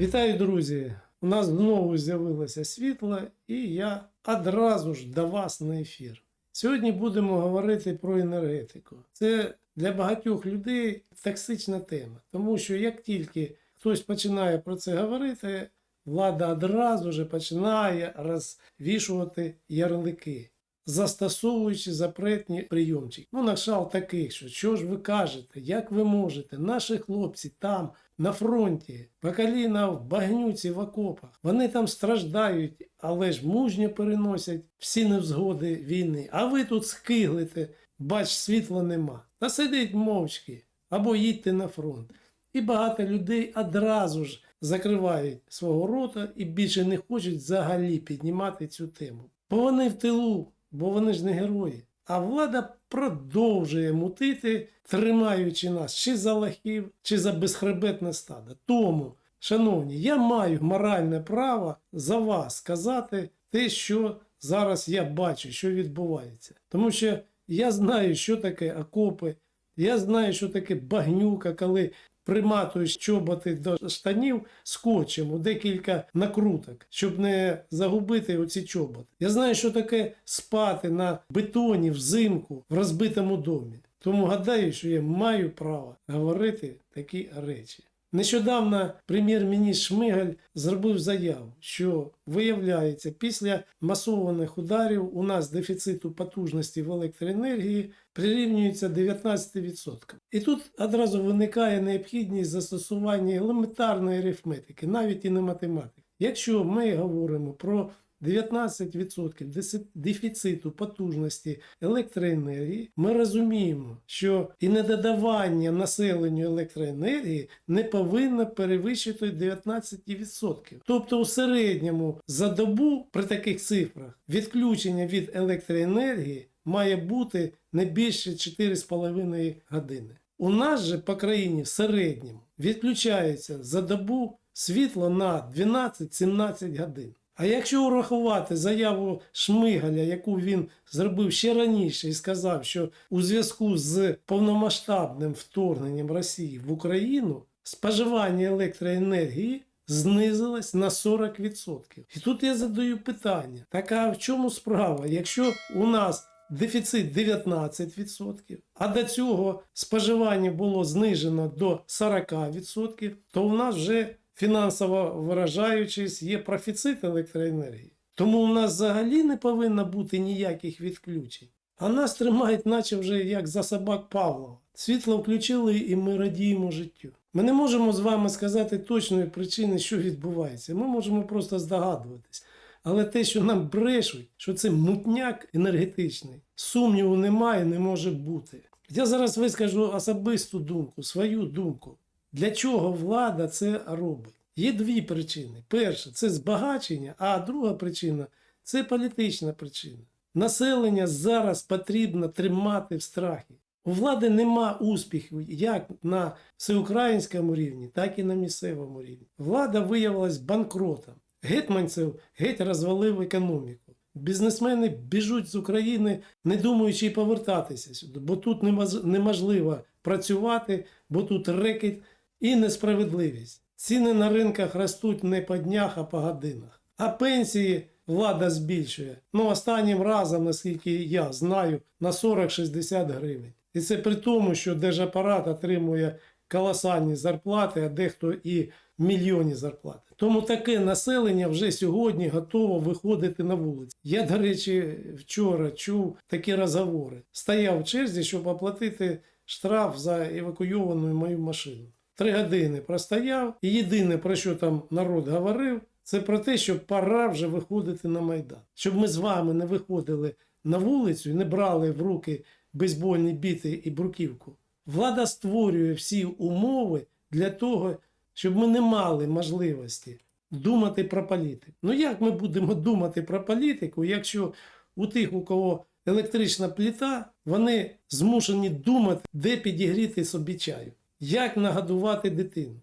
Вітаю, друзі! У нас знову з'явилося світло, і я одразу ж до вас на ефір. Сьогодні будемо говорити про енергетику. Це для багатьох людей токсична тема, тому що як тільки хтось починає про це говорити, влада одразу ж починає розвішувати ярлики, застосовуючи запретні прийомчики. Ну, на шал таких, що що ж ви кажете, як ви можете, наші хлопці там на фронті, по коліна в багнюці в окопах. Вони там страждають, але ж мужньо переносять всі невзгоди війни. А ви тут скиглите, бач, світла нема. Та сидіть мовчки або їдьте на фронт. І багато людей одразу ж закривають свого рота і більше не хочуть взагалі піднімати цю тему. Бо вони в тилу, бо вони ж не герої. А влада продовжує мутити, тримаючи нас чи за лахів, чи за безхребетне стадо. Тому, шановні, я маю моральне право за вас сказати те, що зараз я бачу, що відбувається. Тому що я знаю, що таке окопи, я знаю, що таке багнюка, коли приматуєш чоботи до штанів скотчем у декілька накруток, щоб не загубити оці чоботи. Я знаю, що таке спати на бетоні взимку в розбитому домі. Тому гадаю, що я маю право говорити такі речі. Нещодавно прем'єр-міністр Шмигаль зробив заяву, що виявляється, після масованих ударів у нас дефіциту потужності в електроенергії прирівнюється 19%. І тут одразу виникає необхідність застосування елементарної арифметики, навіть і не математики. Якщо ми говоримо про 19% дефіциту потужності електроенергії, ми розуміємо, що і недодавання населенню електроенергії не повинно перевищити 19%. Тобто у середньому за добу при таких цифрах відключення від електроенергії має бути не більше 4,5 години. У нас же по країні в середньому відключається за добу світло на 12-17 годин. А якщо урахувати заяву Шмигаля, яку він зробив ще раніше і сказав, що у зв'язку з повномасштабним вторгненням Росії в Україну споживання електроенергії знизилось на 40%. І тут я задаю питання: так а в чому справа? Якщо у нас дефіцит 19%, а до цього споживання було знижено до 40%, то у нас вже фінансово виражаючись, є профіцит електроенергії. Тому у нас взагалі не повинно бути ніяких відключень. А нас тримають, наче вже як за собак Павлова. Світло включили і ми радіємо життю. Ми не можемо з вами сказати точної причини, що відбувається. Ми можемо просто здогадуватись. Але те, що нам брешуть, що це мутняк енергетичний, сумніву немає, не може бути. Я зараз вискажу особисту думку, свою думку. Для чого влада це робить? Є дві причини. Перша це збагачення, а друга причина це політична причина. Населення зараз потрібно тримати в страхі. У влади нема успіху як на всеукраїнському рівні, так і на місцевому рівні. Влада виявилась банкротом. Гетманцев геть розвалив економіку. Бізнесмени біжуть з України, не думаючи повертатися сюди, бо тут неможливо працювати, бо тут рекет і несправедливість. Ціни на ринках ростуть не по днях, а по годинах. А пенсії влада збільшує. Ну, останнім разом, наскільки я знаю, на 40-60 гривень. І це при тому, що держапарат отримує колосальні зарплати, а дехто і мільйонні зарплати. Тому таке населення вже сьогодні готово виходити на вулицю. Я, до речі, вчора чув такі розговори. Стояв в черзі, щоб оплатити штраф за евакуйовану мою машину. Три години простояв, і єдине, про що там народ говорив, це про те, що пора вже виходити на Майдан. Щоб ми з вами не виходили на вулицю і не брали в руки бейсбольні біти і бруківку. Влада створює всі умови для того, щоб ми не мали можливості думати про політику. Ну як ми будемо думати про політику, якщо у тих, у кого електрична пліта, вони змушені думати, де підігріти собі чаю, як нагодувати дитину.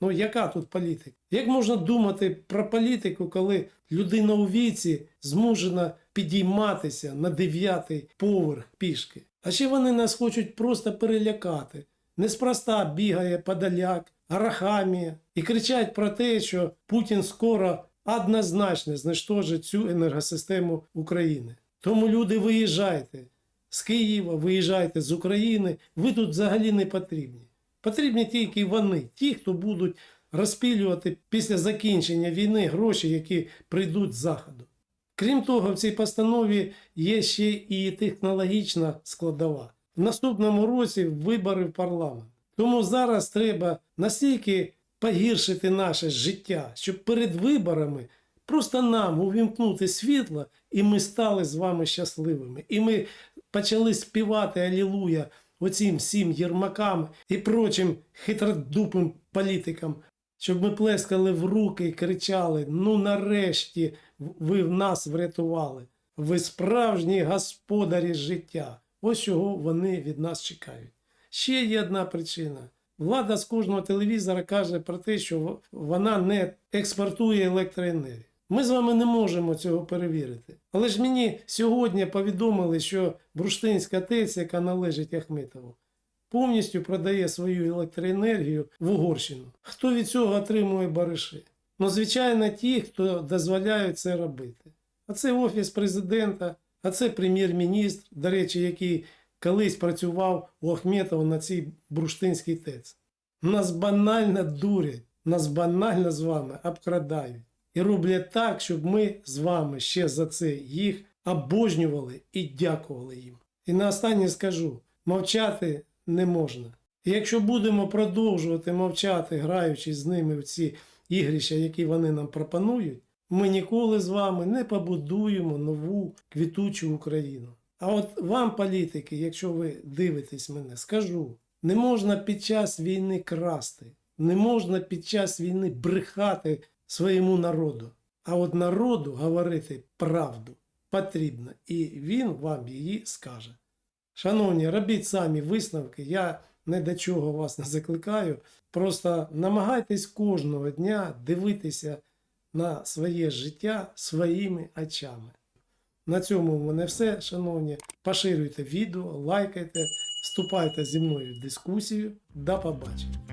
Ну, яка тут політика? Як можна думати про політику, коли людина у віці змушена підійматися на дев'ятий поверх пішки? А ще вони нас хочуть просто перелякати. неспроста бігає подаляк, Арахамія і кричать про те, що Путін скоро однозначно знищить цю енергосистему України. Тому люди виїжджайте з Києва, виїжджайте з України. Ви тут взагалі не потрібні. Потрібні тільки вони, ті, хто будуть розпілювати після закінчення війни гроші, які прийдуть з заходу. Крім того, в цій постанові є ще і технологічна складова. В наступному році вибори в парламент. Тому зараз треба настільки погіршити наше життя, щоб перед виборами просто нам увімкнути світло, і ми стали з вами щасливими. І ми почали співати Алілуя оцім всім єрмакам і прочим хитродупим політикам, щоб ми плескали в руки і кричали: ну нарешті ви в нас врятували. Ви справжні господарі життя. Ось чого вони від нас чекають. Ще є одна причина. Влада з кожного телевізора каже про те, що вона не експортує електроенергію. Ми з вами не можемо цього перевірити. Але ж мені сьогодні повідомили, що Бурштинська ТЕЦ, яка належить Ахметову, повністю продає свою електроенергію в Угорщину. Хто від цього отримує бариші? Ну, звичайно, ті, хто дозволяють це робити. А це Офіс президента, а це прем'єр-міністр, до речі, який колись працював у Ахметова на цій бурштинській ТЕЦ. Нас банально дурять, нас банально з вами обкрадають. І роблять так, щоб ми з вами ще за це їх обожнювали і дякували їм. І на останнє скажу: мовчати не можна. І якщо будемо продовжувати мовчати, граючи з ними в ці ігрища, які вони нам пропонують, ми ніколи з вами не побудуємо нову квітучу Україну. А от вам, політики, якщо ви дивитесь мене, скажу: не можна під час війни красти, не можна під час війни брехати своєму народу. А от народу говорити правду потрібно, і він вам її скаже. Шановні, робіть самі висновки. Я не до чого вас не закликаю. Просто намагайтесь кожного дня дивитися на своє життя своїми очами. На цьому в мене все, шановні. Поширюйте відео, лайкайте, вступайте зі мною в дискусію. До побачення.